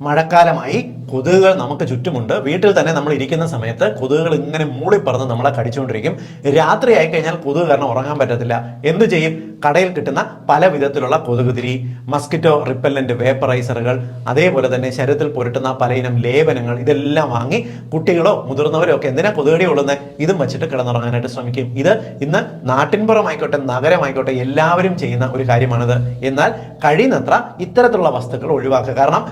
മഴക്കാലമായി കൊതുകുകൾ നമുക്ക് ചുറ്റുമുണ്ട്. വീട്ടിൽ തന്നെ നമ്മൾ ഇരിക്കുന്ന സമയത്ത് കൊതുകുകൾ ഇങ്ങനെ മൂളിപ്പറന്ന് നമ്മളെ കടിച്ചുകൊണ്ടിരിക്കും. രാത്രി ആയി കഴിഞ്ഞാൽ കൊതുക് കാരണം ഉറങ്ങാൻ പറ്റത്തില്ല. എന്തു ചെയ്യും? കടയിൽ കിട്ടുന്ന പല വിധത്തിലുള്ള കൊതുകുതിരി മസ്കിറ്റോ റിപ്പല്ലന്റ് വേപ്പറൈസറുകൾ അതേപോലെ തന്നെ ശരീരത്തിൽ പുരട്ടുന്ന പലയിനം ലേപനങ്ങൾ ഇതെല്ലാം വാങ്ങി കുട്ടികളോ മുതിർന്നവരോ ഒക്കെ എന്തിനാ കൊതുകടി ഉള്ളുന്നത് ഇതും വെച്ചിട്ട് കിടന്നുറങ്ങാനായിട്ട് ശ്രമിക്കും. ഇത് ഇന്ന് നാട്ടിൻപുറമായിക്കോട്ടെ നഗരമായിക്കോട്ടെ എല്ലാവരും ചെയ്യുന്ന ഒരു കാര്യമാണിത്. എന്നാൽ കഴിയുന്നത്ര ഇത്തരത്തിലുള്ള വസ്തുക്കൾ ഒഴിവാക്കുക. കാരണം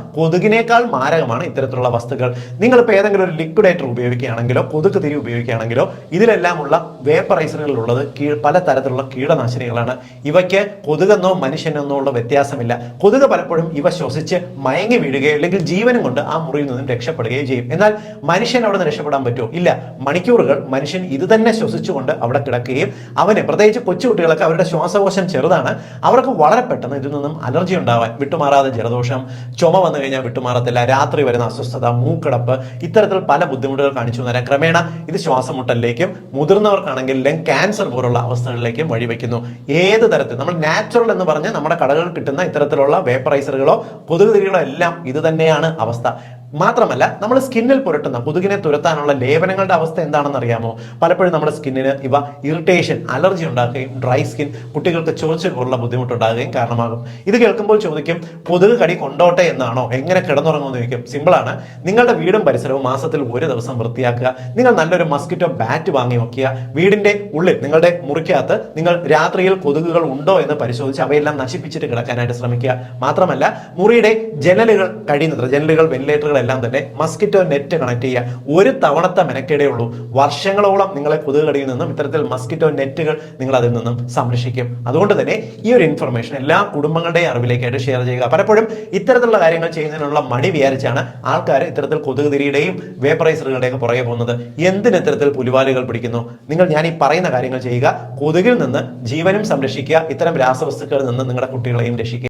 കൊതുകിനേക്കാൾ മാരകമാണ് ഇത്തരത്തിലുള്ള വസ്തുക്കൾ. നിങ്ങളിപ്പോൾ ഏതെങ്കിലും ഒരു ലിക്വിഡേറ്റർ ഉപയോഗിക്കുകയാണെങ്കിലോ കൊതുക് തിരി ഉപയോഗിക്കുകയാണെങ്കിലോ ഇതിലെല്ലാമുള്ള വേപ്പറൈസറുകളിലുള്ളത് കീ പല തരത്തിലുള്ള കീടനാശിനികളാണ്. ഇവയ്ക്ക് കൊതുകെന്നോ മനുഷ്യനെന്നോ ഉള്ള വ്യത്യാസമില്ല. കൊതുക് പലപ്പോഴും ഇവ ശ്വസിച്ച് മയങ്ങി വീഴുകയോ അല്ലെങ്കിൽ ജീവനും കൊണ്ട് ആ മുറിയിൽ നിന്നും രക്ഷപ്പെടുകയോ ചെയ്യും. എന്നാൽ മനുഷ്യൻ അവിടെ നിന്ന് രക്ഷപ്പെടാൻ പറ്റുമോ? ഇല്ല. മണിക്കൂറുകൾ മനുഷ്യൻ ഇത് തന്നെ ശ്വസിച്ചുകൊണ്ട് അവിടെ കിടക്കുകയും അവന് പ്രത്യേകിച്ച് കൊച്ചുകുട്ടികളൊക്കെ അവരുടെ ശ്വാസകോശം ചെറുതാണ്. അവർക്ക് വളരെ പെട്ടെന്ന് ഇതിൽ നിന്നും അലർജി ഉണ്ടാവാൻ വിട്ടുമാറാതെ ജലദോഷം ചുമ വന്നു കഴിഞ്ഞാൽ വിട്ടുമാറത്തില്ല രാത്രി വരുന്ന അസ്വസ്ഥത മൂക്കടപ്പ് ഇത്തരത്തിൽ പല ബുദ്ധിമുട്ടുകൾ കാണിച്ചു വരാം ക്രമേണ ഇത് ശ്വാസമുട്ടലിലേക്കും മുതിർന്നവർക്കാണെങ്കിൽ ലങ് ക്യാൻസർ പോലുള്ള അവസ്ഥകളിലേക്കും വഴിവെക്കുന്നു ഏത് തരത്തിൽ? നമ്മൾ നാച്ചുറൽ എന്ന് പറഞ്ഞ് നമ്മുടെ കടകളിൽ കിട്ടുന്ന ഇത്തരത്തിലുള്ള വേപ്പറൈസറുകളോ കൊതുകുതിരികളോ എല്ലാം ഇത് തന്നെയാണ് അവസ്ഥ. മാത്രമല്ല നമ്മൾ സ്കിന്നിൽ പുരട്ടുന്ന കൊതുകിനെ തുരത്താനുള്ള ലേപനങ്ങളുടെ അവസ്ഥ എന്താണെന്ന് അറിയാമോ? പലപ്പോഴും നമ്മുടെ സ്കിന്നിന് ഇവ ഇറിറ്റേഷൻ അലർജി ഉണ്ടാക്കുകയും ഡ്രൈ സ്കിൻ കുട്ടികൾക്ക് ചൊറിച്ചിൽ പോലുള്ള ബുദ്ധിമുട്ടുണ്ടാകുകയും കാരണമാകും. ഇത് കേൾക്കുമ്പോൾ ചോദിക്കും കൊതുക് കടി കൊണ്ടോട്ടെ എന്നാണോ? എങ്ങനെ കിടന്നുറങ്ങുമെന്ന് ചോദിക്കും. സിമ്പിളാണ് നിങ്ങളുടെ വീടും പരിസരവും മാസത്തിൽ ഒരു ദിവസം വൃത്തിയാക്കുക. നിങ്ങൾ നല്ലൊരു മസ്കിറ്റോ ബാറ്റ് വാങ്ങി നോക്കിയ വീടിന്റെ ഉള്ളിൽ നിങ്ങളുടെ മുറിക്കകത്ത് നിങ്ങൾ രാത്രിയിൽ കൊതുകുകൾ ഉണ്ടോ എന്ന് പരിശോധിച്ച് അവയെല്ലാം നശിപ്പിച്ചിട്ട് കിടക്കാനായിട്ട് ശ്രമിക്കുക. മാത്രമല്ല മുറിയുടെ ജനലുകൾ കഴിയുന്നത്ര ജനലുകൾ വെന്റിലേറ്ററുകൾ എല്ലാം തന്നെ മസ്കിറ്റോ നെറ്റ് കണക്ട് ചെയ്യുക ഒരു തവണത്തെ മെനക്കേടേ ഉള്ളൂ. വർഷങ്ങളോളം നിങ്ങളെ കൊതുക് കടിയിൽ നിന്നും ഇത്തരത്തിൽ മസ്കിറ്റോ നെറ്റുകൾ നിങ്ങൾ അതിൽ നിന്നും സംരക്ഷിക്കും. അതുകൊണ്ട് തന്നെ ഈ ഒരു ഇൻഫർമേഷൻ എല്ലാ കുടുംബങ്ങളുടെയും അറിവിലേക്കായിട്ട് ഷെയർ ചെയ്യുക. പലപ്പോഴും ഇത്തരത്തിലുള്ള കാര്യങ്ങൾ ചെയ്യുന്നതിനുള്ള മടി വിചാരിച്ചാണ് ആൾക്കാർ ഇത്തരത്തിൽ കൊതുക് തിരിയുടെയും വേപ്പറൈസറുകളുടെയും പുറകെ പോകുന്നത്. എന്തിന് ഇത്തരത്തിൽ പുലിവാലുകൾ പിടിക്കുന്നു? നിങ്ങൾ ഞാൻ ഈ പറയുന്ന കാര്യങ്ങൾ ചെയ്യുക. കൊതുകിൽ നിന്ന് ജീവനും സംരക്ഷിക്കുക. ഇത്തരം രാസവസ്തുക്കളിൽ നിന്ന് നിങ്ങളുടെ കുട്ടികളെയും രക്ഷിക്കുക.